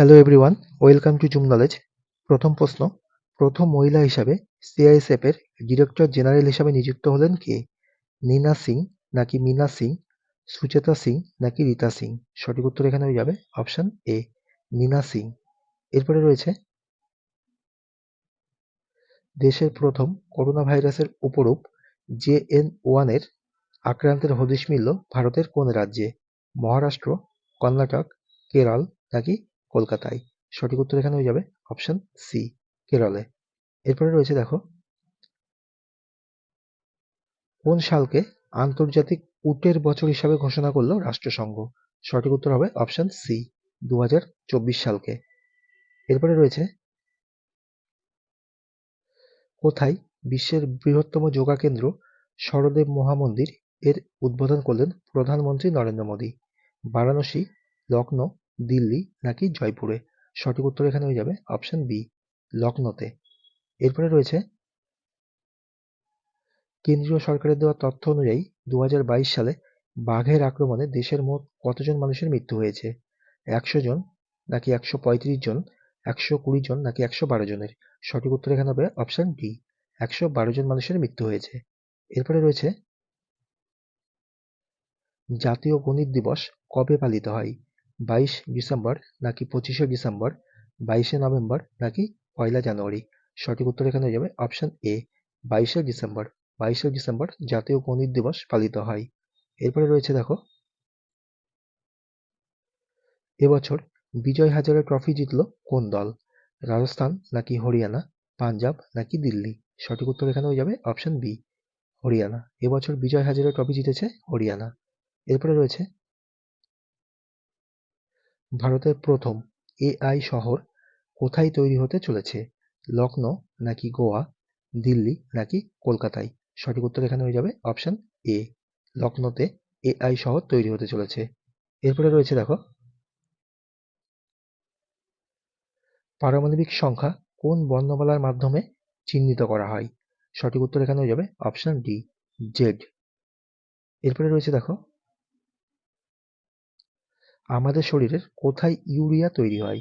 Hello everyone welcome to Zoom Knowledge প্রথম প্রশ্ন, প্রথম মহিলা হিসাবে সিআইএসএফ এর ডিরেক্টর জেনারেল হিসাবে নিযুক্ত হলেন কে? নীনা সিং নাকি মিনা সিং, সুচেতা সিং নাকি রীতা সিং? সঠিক উত্তর এখানে হয়ে যাবে অপশন এ নীনা সিং। এরপরে রয়েছে, দেশের প্রথম করোনা ভাইরাসের উপরূপ জে এন ওয়ানের আক্রান্তের হদিশ মিলল ভারতের কোন রাজ্যে? মহারাষ্ট্র, কর্ণাটক, কেরল নাকি কলকাতায়। সঠিক উত্তর এখানে হয়ে যাবে অপশন সি কেরলে। এরপরে রয়েছে দেখো, কোন সালকে আন্তর্জাতিক উটের বছর হিসাবে ঘোষণা করল রাষ্ট্রসংঘ? সঠিক উত্তর হবে অপশন সি দু সালকে। এরপরে রয়েছে, কোথায় বিশ্বের বৃহত্তম যোগা কেন্দ্র সরদেব মহামন্দির এর উদ্বোধন করলেন প্রধানমন্ত্রী নরেন্দ্র মোদী? বারাণসী লখনৌ দিল্লি নাকি জয়পুরে? সঠিক উত্তর এখানে হয়ে যাবে অপশন বি লখনৌতে। এরপরে রয়েছে, কেন্দ্রীয় সরকারের দেওয়া তথ্য অনুযায়ী দু হাজার বাইশ সালে বাঘের আক্রমণে দেশের মোট কতজন মানুষের মৃত্যু হয়েছে? একশো জন নাকি একশো পঁয়ত্রিশ জন, একশো কুড়ি জন নাকি একশো বারো জনের? সঠিক উত্তর এখানে হবে অপশন ডি একশো বারো জন মানুষের মৃত্যু হয়েছে। এরপরে রয়েছে, জাতীয় গণিত দিবস কবে পালিত হয়? বাইশ ডিসেম্বর নাকি পঁচিশে ডিসেম্বর, বাইশে নভেম্বর নাকি পয়লা জানুয়ারি? সঠিক উত্তর এখানে হয়ে যাবে অপশন এ, বাইশে ডিসেম্বর। বাইশে ডিসেম্বর জাতীয় গণিত দিবস পালিত হয়। এরপরে রয়েছে দেখো, এবছর বিজয় হাজারে ট্রফি জিতল কোন দল? রাজস্থান নাকি হরিয়ানা, পাঞ্জাব নাকি দিল্লি? সঠিক উত্তর এখানে হয়ে যাবে অপশন বি, হরিয়ানা। এবছর বিজয় হাজারে ট্রফি জিতেছে হরিয়ানা। এরপরে রয়েছে ভারতের প্রথম এআই শহর কোথায় তৈরি হতে চলেছে? লখনৌ নাকি গোয়া? দিল্লি নাকি কলকাতায়? সঠিক উত্তর এখানে হয়ে যাবে অপশন এ লখনৌতে এআই শহর তৈরি হতে চলেছে। এরপরে রয়েছে দেখো, পারমাণবিক সংখ্যা কোন বর্ণমালার মাধ্যমে চিহ্নিত করা হয়? সঠিক উত্তর এখানে হয়ে যাবে অপশন ডি জেড এরপরে রয়েছে দেখো আমাদের শরীরের কোথায় ইউরিয়া তৈরি হয়?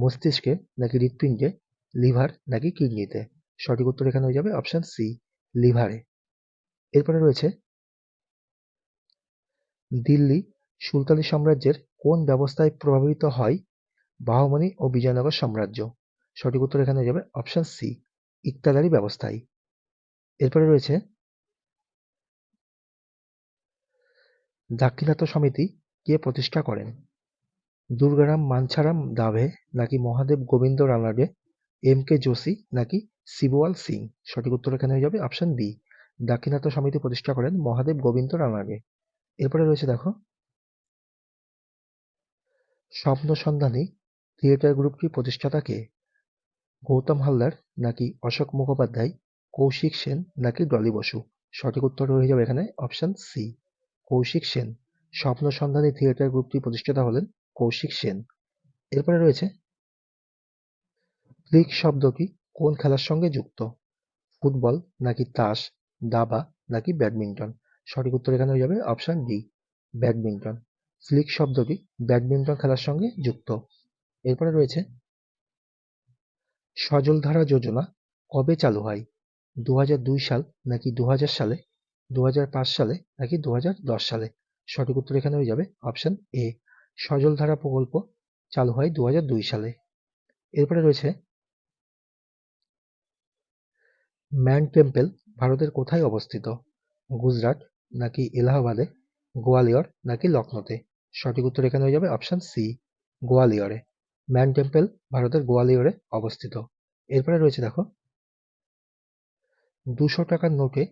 মস্তিষ্কে নাকি হৃৎপিণ্ডে? লিভার নাকি কিডনিতে? সঠিক উত্তর এখানে হয়ে যাবে অপশন সি লিভারে। এরপরে রয়েছে দিল্লি সুলতানি সাম্রাজ্যের কোন ব্যবস্থায় প্রভাবিত হয়? বাহমনি ও বিজয়নগর সাম্রাজ্য। সঠিক উত্তর এখানে হয়ে যাবে অপশন সি ইকতাদারি ব্যবস্থায়। এরপরে রয়েছে দাক্ষিণাত্য সমিতি কে প্রতিষ্ঠা করেন? দুর্গারাম মানছারাম দাভে নাকি মহাদেব গোবিন্দ রানাডে, এম কে যোশী নাকি শিবওয়াল সিং? সঠিক উত্তর এখানে হয়ে যাবে অপশন বি, দাক্ষিণাত্য সমিতি প্রতিষ্ঠা করেন মহাদেব গোবিন্দ রানাডে। এরপরে রয়েছে দেখো স্বপ্ন সন্ধানী থিয়েটার গ্রুপটি প্রতিষ্ঠাতা কে? গৌতম হালদার নাকি অশোক মুখোপাধ্যায়, কৌশিক সেন নাকি ডলি বসু? সঠিক উত্তর হয়ে যাবে এখানে অপশন সি, কৌশিক সেন। স্বপ্ন সন্ধানী থিয়েটার গ্রুপটি প্রতিষ্ঠাতা হলেন কৌশিক সেন। এরপরে রয়েছে ফ্লিক শব্দটি কোন খেলার সঙ্গে যুক্ত? ফুটবল নাকি তাস? দাবা নাকি ব্যাডমিন্টন? সঠিক উত্তর এখানে হয়ে যাবে অপশন ডি, ব্যাডমিন্টন। ফ্লিক শব্দটি ব্যাডমিন্টন খেলার সঙ্গে যুক্ত। এরপরে রয়েছে সজলধারা যোজনা কবে চালু হয়? দু হাজার দুই সাল নাকি দু হাজার সালে? দু হাজার পাঁচ সালে নাকি দু হাজার দশ সালে? সঠিক উত্তর এখানে হয়ে যাবে অপশন এ। সজলধারা প্রকল্প চালু হয় দু দুই সালে। এরপরে রয়েছে ম্যান টেম্পল ভারতের কোথায় অবস্থিত? গুজরাট নাকি এলাহাবাদে? গোয়ালিয়র নাকি লখনৌতে? সঠিক উত্তর এখানে হয়ে যাবে অপশন সি, গোয়ালিয়রে। ম্যান টেম্পল ভারতের গোয়ালিয়রে অবস্থিত। এরপরে রয়েছে দেখো, দুশো টাকার নোটে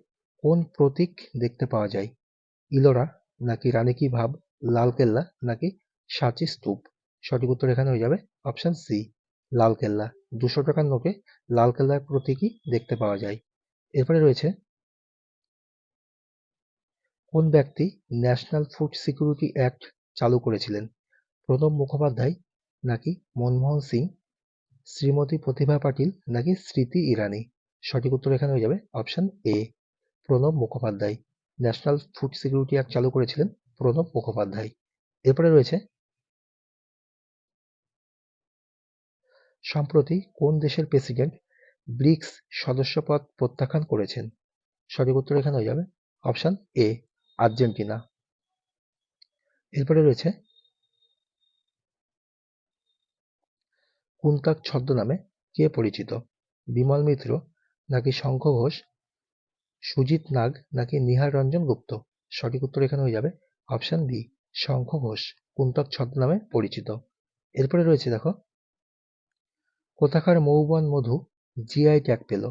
কোন প্রতীক দেখতে পাওয়া যায়? ইলোরা নাকি রানী কি ভাব? লালকেল্লা নাকি সাঁচি স্তূপ। সঠিক উত্তর এখানে হয়ে যাবে অপশন সি লালকেল্লা দুশো টাকার নোটে লালকেল্লার প্রতীকই দেখতে পাওয়া যায়। এরপরে রয়েছে, কোন ব্যক্তি ন্যাশনাল ফুড সিকিউরিটি অ্যাক্ট চালু করেছিলেন? প্রণব মুখোপাধ্যায় নাকি মনমোহন সিং? শ্রীমতী প্রতিভা পাটিল নাকি স্মৃতি ইরানি? সঠিক উত্তর এখানে হয়ে যাবে option A Pranab Mukhopadhyay. National food security act চালু করেছিলেন প্রণব মুখোপাধ্যায়। এরপরে রয়েছে সম্প্রতি কোন দেশের প্রেসিডেন্ট ব্রিক্স সদস্যপদ প্রত্যাখ্যান করেছেন? সঠিক উত্তর এখানে হয়ে যাবে অপশান এ, আর্জেন্টিনা। এরপরে রয়েছে কুন্তক ছদ্মনামে কে পরিচিত? বিমল মিত্র নাকি শঙ্খ ঘোষ? সুজিত নাগ নাকি নিহার রঞ্জন গুপ্ত? সঠিক উত্তর এখানে হয়ে যাবে অপশান বি, শঙ্খ ঘোষ। কুন্তক ছদ্মনামে পরিচিত। এরপরে রয়েছে দেখো কোথাকার মৌবন মধু জিআই ট্যাগ পেল?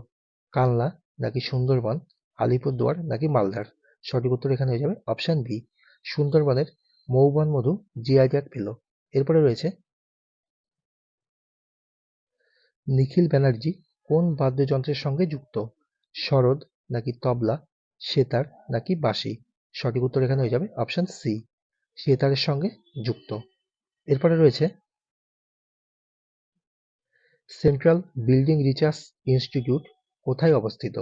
কালনা নাকি সুন্দরবন? আলিপুরদুয়ার নাকি মালদার? সঠিক উত্তর এখানে হয়ে যাবে অপশান বি সুন্দরবনের মৌবন মধু জিআই ট্যাগ পেল। এরপরে রয়েছে নিখিল ব্যানার্জি কোন বাদ্যযন্ত্রের সঙ্গে যুক্ত? সরোদ নাকি তবলা? সেতার নাকি বাঁশি? সঠিক উত্তর এখানে হয়ে যাবে অপশান সি সেতারের সঙ্গে যুক্ত। এরপরে রয়েছে সেন্ট্রাল বিল্ডিং রিসার্চ ইনস্টিটিউট কোথায় অবস্থিত?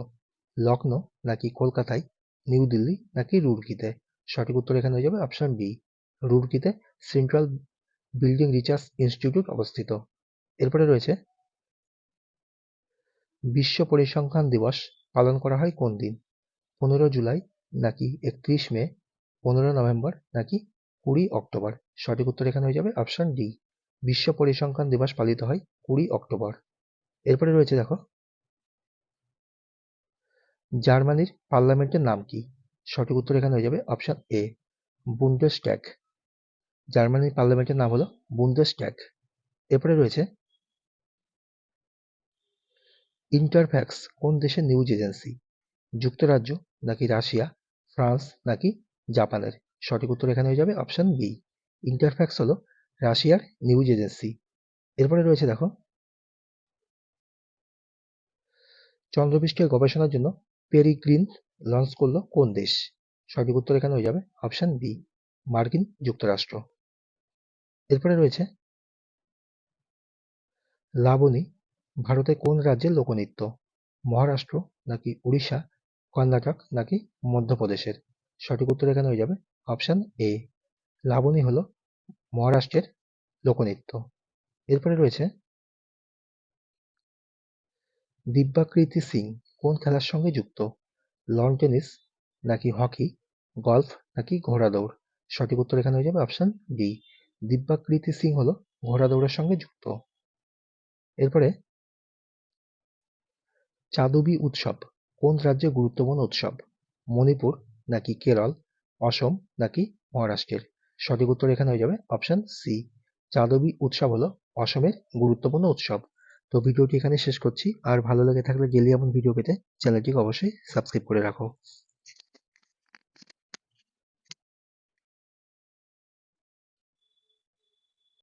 লখনৌ নাকি কলকাতায়? নিউ দিল্লি নাকি রুরকিতে? সঠিক উত্তর এখানে হয়ে যাবে অপশান বি। রুরকিতে সেন্ট্রাল বিল্ডিং রিসার্চ ইনস্টিটিউট অবস্থিত। এরপরে রয়েছে, বিশ্ব পরিসংখ্যান দিবস পালন করা হয় কোন দিন? পনেরো জুলাই নাকি একত্রিশ মে? পনেরো নভেম্বর নাকি কুড়ি অক্টোবর? সঠিক উত্তর এখানে হয়ে যাবে অপশান ডি। বিশ্ব পরিসংখ্যান দিবস পালিত হয় কুড়ি অক্টোবর। এরপরে রয়েছে দেখো, জার্মানির পার্লামেন্টের নাম কি? সঠিক উত্তর এখানে হয়ে যাবে অপশান এ বুন্ডেসট্যাগ জার্মানির পার্লামেন্টের নাম হলো বুন্ডেসট্যাগ এরপরে রয়েছে ইন্টারফ্যাক্স কোন দেশের নিউজ এজেন্সি যুক্তরাজ্য নাকি রাশিয়া? ফ্রান্স নাকি জাপানের? সঠিক উত্তর এখানে হয়ে যাবে অপশান বি। ইন্টারফ্যাক্স হলো রাশিয়ার নিউজ এজেন্সি এরপরে রয়েছে দেখো, চন্দ্রপৃষ্ঠের গবেষণার জন্য পেরিগ্রিন লঞ্চ করল কোন দেশ? সঠিক উত্তর এখানে হয়ে যাবে অপশান বি মার্কিন যুক্তরাষ্ট্র। এরপরে রয়েছে, লাবণী, ভারতের কোন রাজ্যের লোকনৃত্য? মহারাষ্ট্র নাকি উড়িষ্যা, কর্ণাটক নাকি মধ্যপ্রদেশের? সঠিক উত্তর এখানে হয়ে যাবে অপশান এ লাবণী হলো মহারাষ্ট্রের লোকনৃত্য। এরপরে রয়েছে দিব্যাকৃতি সিং, কোন খেলার সঙ্গে যুক্ত? লন টেনিস নাকি হকি? গলফ নাকি ঘোড়া দৌড়? সঠিক উত্তর এখানে হয়ে যাবে অপশান ডি। দিব্যাকৃতি সিং হলো ঘোড়া দৌড়ের সঙ্গে যুক্ত। এরপরে চাঁদবী উৎসব, কোন রাজ্যের গুরুত্বপূর্ণ উৎসব? মণিপুর নাকি কেরল? অসম নাকি মহারাষ্ট্রের? সঠিক উত্তর এখানে হয়ে যাবে অপশন সি চাদবি উৎসব হলো অসমের গুরুত্বপূর্ণ উৎসব। তো ভিডিওটি এখানে শেষ করছি। আর ভালো লেগে থাকলে ডেলি এমন ভিডিও পেতে চ্যানেলটিকে অবশ্যই সাবস্ক্রাইব করে রাখো।